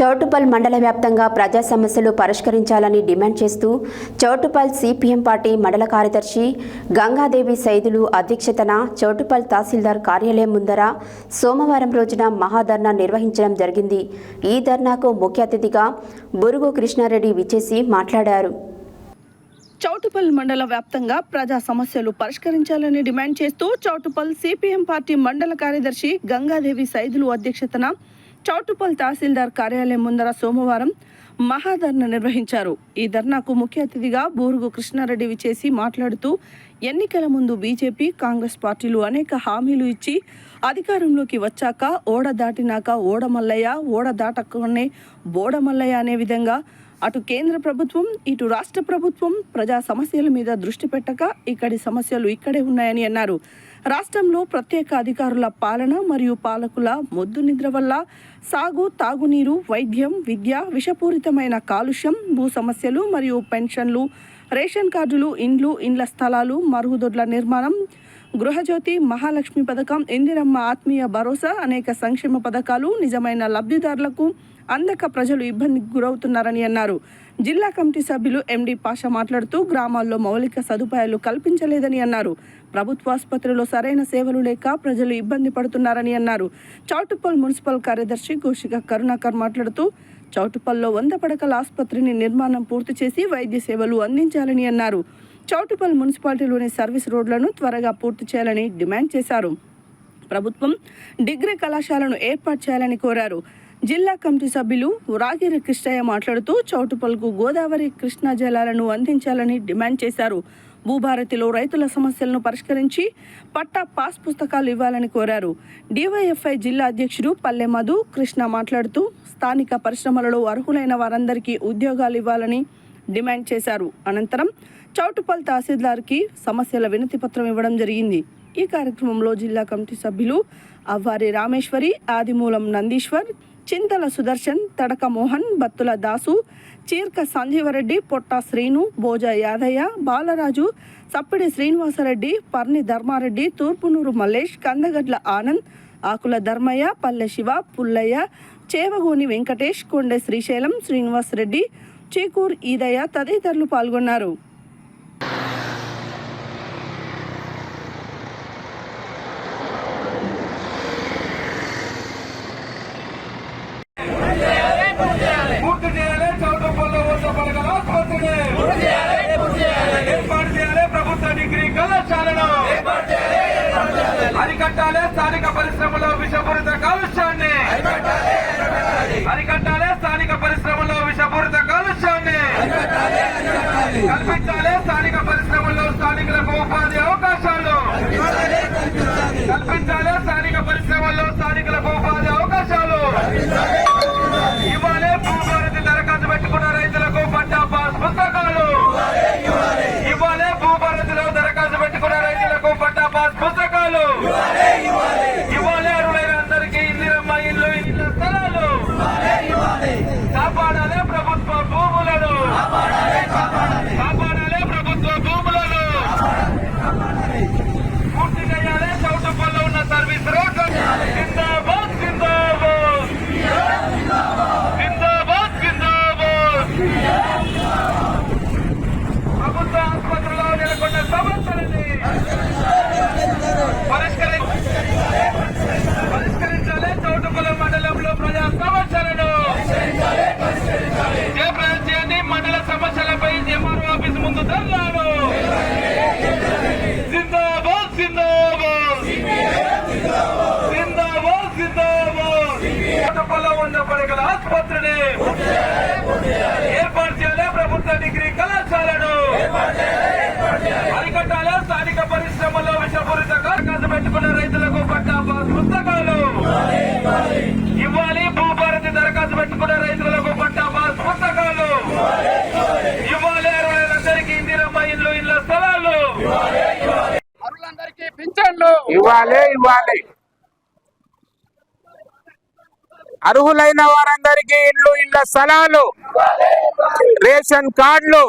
చౌటుపల్ మండల వ్యాప్తంగా ప్రజా సమస్యలు పరిష్కరించాలని డిమాండ్ చేస్తూ చౌటుపల్ సిపిఎం పార్టీ మండల కార్యదర్శి గంగాదేవి సైదులు అధ్యక్షతన చౌటుపల్ తహసీల్దార్ కార్యాలయం ముందర సోమవారం రోజున మహాధర్నా నిర్వహించడం జరిగింది. ఈ ధర్నాకు ముఖ్య అతిథిగా బురుగు కృష్ణారెడ్డి విచ్చేసి మాట్లాడారు. చౌటుపల్ మండల వ్యాప్తంగా ప్రజా సమస్యలు పరిష్కరించాలని డిమాండ్ చేస్తూ చౌటుపల్ సిపిఎం పార్టీ మండల కార్యదర్శి గంగాదేవి సైదులు అధ్యక్షతన చౌటుపల్ తహసీల్దార్ కార్యాలయం ముందర సోమవారం మహాధర్నా నిర్వహించారు. ఈ ధర్నాకు ముఖ్య అతిథిగా బూరుగు కృష్ణారెడ్డి విచేసి మాట్లాడుతూ ఎన్నికల ముందు బీజేపీ కాంగ్రెస్ పార్టీలు అనేక హామీలు ఇచ్చి అధికారంలోకి వచ్చాక ఓడ దాటినాక ఓడమల్లయ్య ఓడ దాటకునే బోడమల్లయ్య అనే విధంగా అటు కేంద్ర ప్రభుత్వం ఇటు రాష్ట్ర ప్రభుత్వం ప్రజా సమస్యల మీద దృష్టి పెట్టక ఇక్కడి సమస్యలు ఇక్కడే ఉన్నాయని అన్నారు. రాష్ట్రంలో ప్రత్యేక అధికారుల పాలన మరియు పాలకుల మొద్దు నిద్ర వల్ల సాగు తాగునీరు వైద్యం విద్య విషపూరితమైన కాలుష్యం భూ సమస్యలు మరియు పెన్షన్లు రేషన్ కార్డులు ఇండ్లు ఇండ్ల స్థలాలు మరుగుదొడ్ల నిర్మాణం గృహజ్యోతి మహాలక్ష్మి పథకం ఇందిరమ్మ ఆత్మీయ భరోసా అనేక సంక్షేమ పథకాలు నిజమైన లబ్ధిదారులకు అందక ప్రజలు ఇబ్బందికి గురవుతున్నారని అన్నారు. జిల్లా కమిటీ సభ్యులు ఎండి పాష మాట్లాడుతూ గ్రామాల్లో మౌలిక సదుపాయాలు కల్పించలేదని అన్నారు. ప్రభుత్వ ఆసుపత్రిలో సరైన సేవలు లేక ప్రజలు ఇబ్బంది పడుతున్నారని అన్నారు. చౌటుప్పల్ మున్సిపల్ కార్యదర్శి ఘోషిక కరుణాకర్ మాట్లాడుతూ చౌటుప్పల్లో వంద పడకల ఆసుపత్రిని నిర్మాణం పూర్తి చేసి వైద్య సేవలు అందించాలని అన్నారు. చౌటుపల్ మున్సిపాలిటీలోని సర్వీస్ రోడ్లను త్వరగా పూర్తి చేయాలని డిమాండ్ చేశారు. ప్రభుత్వం డిగ్రీ కళాశాలను ఏర్పాటు చేయాలని కోరారు. జిల్లా కమిటీ సభ్యులు రాగిరి కృష్ణయ్య మాట్లాడుతూ చౌటుపల్కు గోదావరి కృష్ణా జలాలను అందించాలని డిమాండ్ చేశారు. భూభారతిలో రైతుల సమస్యలను పరిష్కరించి పట్టా పాస్ పుస్తకాలు ఇవ్వాలని కోరారు. డివైఎఫ్ఐ జిల్లా అధ్యక్షుడు పల్లె మధు కృష్ణ మాట్లాడుతూ స్థానిక పరిశ్రమలలో అర్హులైన వారందరికీ ఉద్యోగాలు ఇవ్వాలని డిమాండ్ చేశారు. అనంతరం చౌటుపల్ తహసీల్దార్కి సమస్యల వినతిపత్రం ఇవ్వడం జరిగింది. ఈ కార్యక్రమంలో జిల్లా కమిటీ సభ్యులు అవ్వారి రామేశ్వరి ఆదిమూలం నందీశ్వర్ చింతల సుదర్శన్ తడక మోహన్ బత్తుల దాసు చీర్క సంజీవరెడ్డి పొట్ట శ్రీను భోజ యాదయ్య బాలరాజు సప్పిడి శ్రీనివాసరెడ్డి పర్ని ధర్మారెడ్డి తూర్పునూరు మల్లేష్ కందగడ్ల ఆనంద్ ఆకుల ధర్మయ్య పల్లె శివ పుల్లయ్య చేవగోని వెంకటేష్ కొండె శ్రీశైలం శ్రీనివాస్ రెడ్డి చీకూర్ ఈదయ్య తదితరులు పాల్గొన్నారు పూర్తి చేయాలి చౌటపల్లి వంద పడగల ఆసుపత్రిని ఏర్పాటు చేయాలి ప్రభుత్వ కాలుష్యాలను అరికట్టాలే స్థానిక పరిశ్రమలో విషపూరిత కాలుష్యాన్ని. అరికట్టాలే స్థానిక పరిశ్రమలో విషపూరిత కాలుష్యాన్ని. కల్పించాలే స్థానిక పరిశ్రమల్లో స్థానికులకు ఉపాధి అవకాశాలు. కల్పించాలే స్థానిక పరిశ్రమల్లో స్థానికులకు ఉపాధి అవకాశాలు ఇవ్వాలి భూభారతి దరఖాస్తు పెట్టుకున్న రైతులకు పట్టా పాస్ పుస్తకాలు ఇవ్వాలి భూభారతిలో దరఖాస్తు పెట్టుకున్న రైతులకు పట్టా పాస్ పుస్తకాలు ఇవ్వాలి అరువులైన అందరికీ ఇందిరమ్మ ఇల్లు ఇళ్ళ స్థలాలు కాపాడాలి ప్రభుత్వ భూములను కాపాడాలి ప్రభుత్వ భూములను పూర్తి చేయాలి చౌటుపల్లో ఉన్న సర్వీస్ రోడ్లు జిందాబాద్ జిందాబాద్ జిందాబాద్ జిందాబాద్ ప్రభుత్వ ఆసుపత్రిలో నెలకొన్న సమస్యలని పరిష్కరి- పరిష్కరించాలి చౌటుకుల మండలంలో ప్రజా సమస్యలను జయప్రదం చేయండి మండల సమస్యలపై ఎంఆర్ఓ ఆఫీస్ ముందు ధర్నాలు జిందాబాద్ జిందాబాద్ జిందాబాద్ చౌటుపల్లో ఉన్న పడగల ఆసుపత్రిని. ఏర్పాటు చేయాలి ప్రభుత్వ డిగ్రీ కళాశాలను. అరికట్టాలి స్థానిక పరిశ్రమలో విషపూరిత దరఖాస్తు పెట్టుకున్న రైతులకు పట్టా పాస్ పుస్తకాలు. ఇవ్వాలి భూభారతి దరఖాస్తు పెట్టుకున్న రైతులకు పట్టా పాస్ పుస్తకాలు. ఇవ్వాలి అరవైలందరికీ ఇందిరమ్మ ఇల్లు ఇళ్ళ స్థలాలు. పింఛన్లు ఇవ్వాలి ఇవ్వాలి. అర్హులైన వారందరికీ ఇండ్లు ఇళ్ళ స్థలాలు రేషన్ కార్డులు.